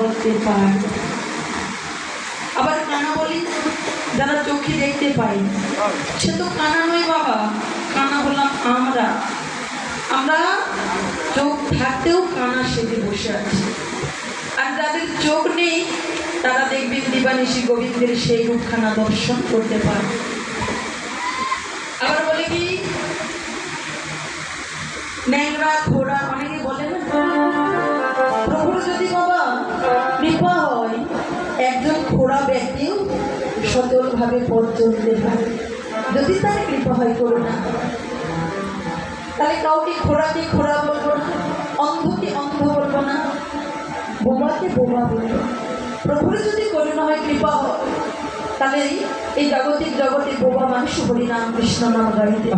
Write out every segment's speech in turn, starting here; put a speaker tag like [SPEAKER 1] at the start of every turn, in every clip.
[SPEAKER 1] বলতে পায় আবার কানা বলি যারা চোখে দেখতে পাই। সে তো কানা নয় বাবা কানা হলাম আমরা আমরা চোখ থাকতেও কানা সেজে বসে আছি। আর যাদের চোখ নেই, তারা দেখবেন দিবানিশি গোবিন্দের সেই রূপখানা দর্শন করতে পারে। আবার বলে কি, ন্যাংরা, ঘোড়া অনেকে বলে না, প্রভুর যদি বাবা খোড়া ব্যক্তিও সচলভাবে পথ চলতে পারে যদি তার কৃপা হয় করুণা তাহলে কাউকে খোড়াকে খোড়া বলব না অন্ধকে অন্ধ বলব না বোমাকে বোমা বলব। প্রভুর যদি করুণা হয় কৃপা হয় তাহলে এই জাগতিক জগতে বোবা মানুষ হরি নাম কৃষ্ণ নাম গাইতে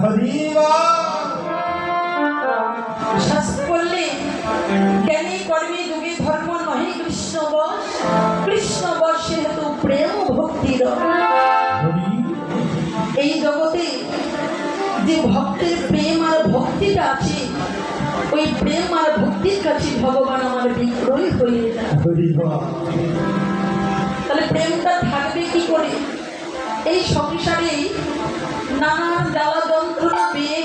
[SPEAKER 1] শাস্ত্র করলে জ্ঞানী কর্মী যুগে ধর্ম নহে কৃষ্ণ বস কৃষ্ণ বসে ভক্তির। এই জগতে যে ভক্তের প্রেম আর ভক্তিটা আছে, ওই প্রেম আর ভক্তির কাছে ভগবান আমার বিক্রয় হয়ে যায়। তাহলে প্রেমটা থাকবে কি করে? এই সংসারে নানান জ্বালা যন্ত্রণা পেয়ে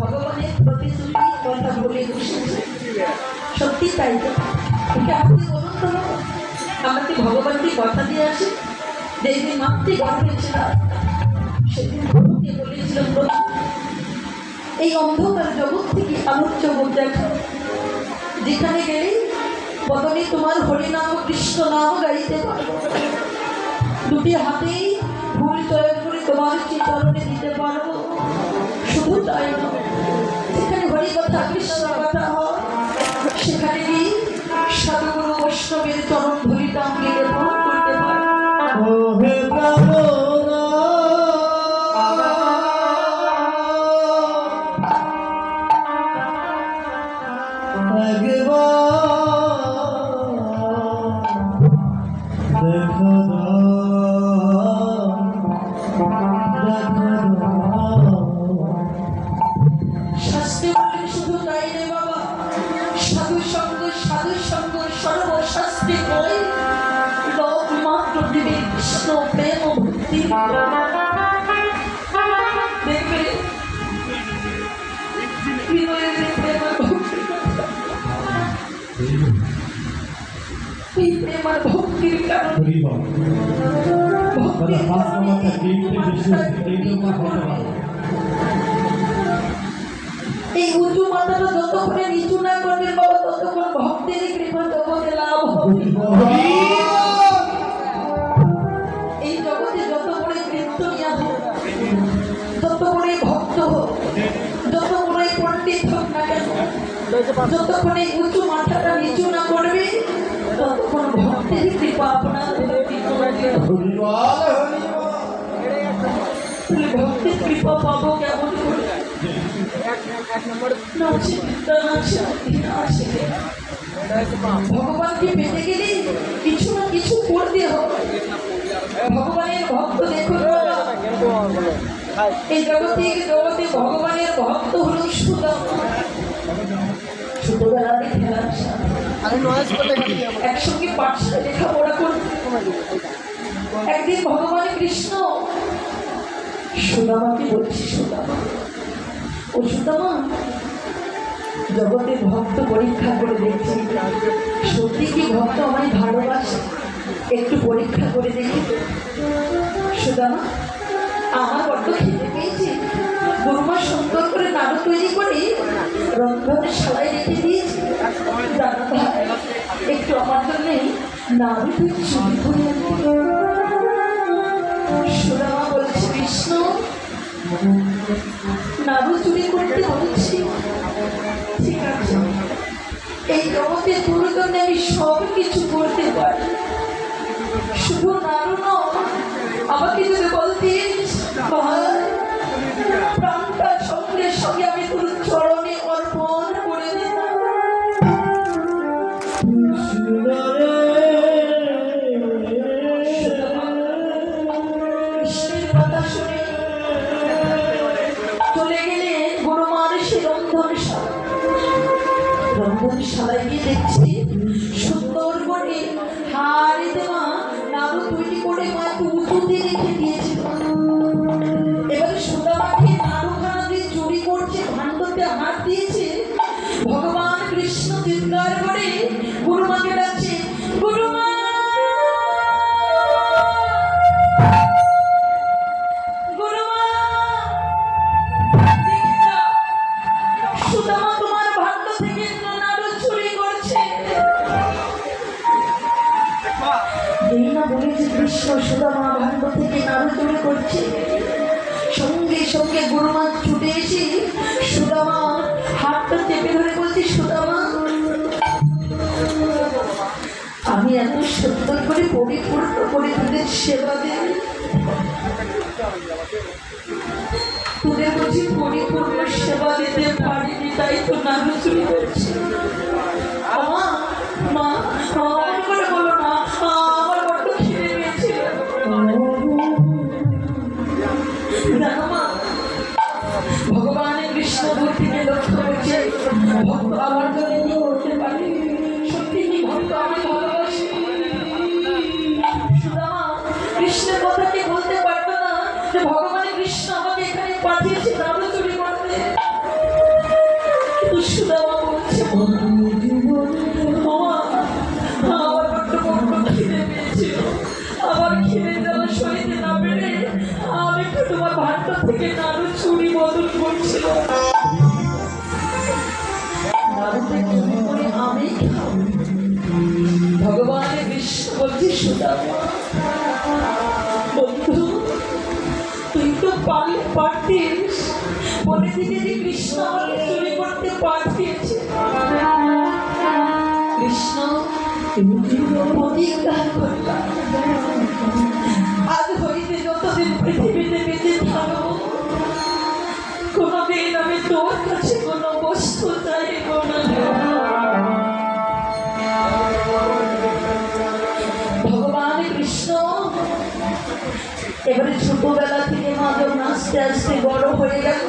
[SPEAKER 1] ভগবানের প্রতিশ্রুতি কথা বলে সত্যি তাই তো। আপনি বলুন তো আমরা কি ভগবানকে কথা দিয়ে আসি? যেদিন মাতৃ গর্ভে সেদিন প্রভুকে বলেছিলাম এই অন্ধকার জগৎ থেকে আলোর জগৎ দেখা। যেখানে গেলে বদনে তোমার হরিনাম কৃষ্ণ নাম গাইতে পারব। দুটি হাতেই ভুল চয়ন করে তোমার চিত্রণে দিতে পারব। শুধু তাই নয়, যেখানে হরি কথা কৃষ্ণ কথা হয়, সেখানে এই উঁচু মাথাটা যতক্ষণে নিচু না করবেন বাবা, ততক্ষণ ভক্তের কৃপা জগতে লাভ হবে। এই জগতে যত বড় কীর্তনিয়া হোক যত ভক্ত হোক যত বড় পণ্ডিত হোক না কেন, যতক্ষণ এই উঁচু মাথাটা নিচু না করবে, ততক্ষণ ভক্তের কৃপা পাবো কেমন করে না বিদ্যা না বুদ্ধি না আছে ভগবানকে পেতে গেলে কিছু না কিছু করতে হবে ভগবানের ভক্ত দেখুন এই জগতে জগতে ভগবানের ভক্ত হল সুদাম ছোটবেলাতে খেলার সাথে একসঙ্গে লেখাপড়া করত একদিন ভগবান কৃষ্ণ সুদামাকে বলছি, সুদামা, ও সুদামা, জগতে ভক্ত পরীক্ষা করে দেখছি। সত্যি কি ভক্ত আমায় ভালোবাসে? একটু পরীক্ষা করে দেখি সুদামা, আমার বড্ড খেতে পেয়েছি। গুরুমা সুন্দর করে নাড়ু তৈরি করে রন্ধনের সালাই রেখে দিয়েছি। একটু আমার জন্য নাড়ু চুরি করে আনতে। বলছে বিষ্ণু নাড়ু চুরি করতে বলছি এই জগতে তোর জন্য আমি সব কিছু করতে পারি শুধু নাড়ু নয় আমাকে যদি বলতিস ভাই, প্রাণটা সঙ্গে সঙ্গে আমি তোর চরণে কৃষ্ণের থেকে চুরি করছে। সঙ্গে সঙ্গে গুরুমা ছুটে এসে সুদামা হাতটা চেপে ধরে বলছে, সুদামা, আমি এত সুন্দর করে পরিপূর্ণ করে তোদের সেবা দেই তোদের বুঝি পরিপূর্ণ সেবা দিতে পারিনি, তাই তো নাড়ু চুরি করছি। মা মা আমার করে ভগবানের কৃষ্ণ মূর্তিকে লক্ষ্য রেখে ভক্ত আমার জন্য চুরি করে আমি খাব ভগবানের কৃষ্ণ বলছি সুদামা বন্ধু তুই তো পারলে পারতিস আজ হইতে যতদিন পৃথিবীতে এবারে ছোটবেলা থেকে মা যখন আস্তে আস্তে বড় হয়ে গেল।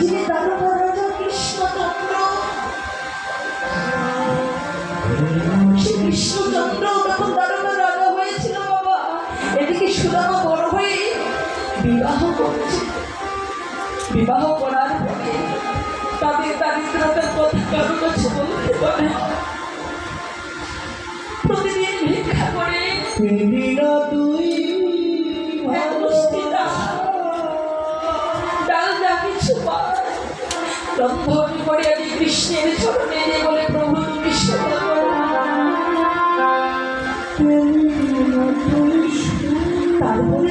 [SPEAKER 1] যিনি দারোগা রাজা কৃষ্ণচন্দ্র সে কৃষ্ণচন্দ্র তখন দারোগা রাজা হয়েছিল বাবা। এদিকে সুদামা বড় হয়ে বিবাহ করছে। বিবাহ করার পরে তাদের দারিদ্রতার কথা কারও কাছে বলতে পারে প্রতিদিন ভিক্ষা করে। রন্ধন করে আমি কৃষ্ণের চরণে যে বলে প্রভু তুমি তারপরে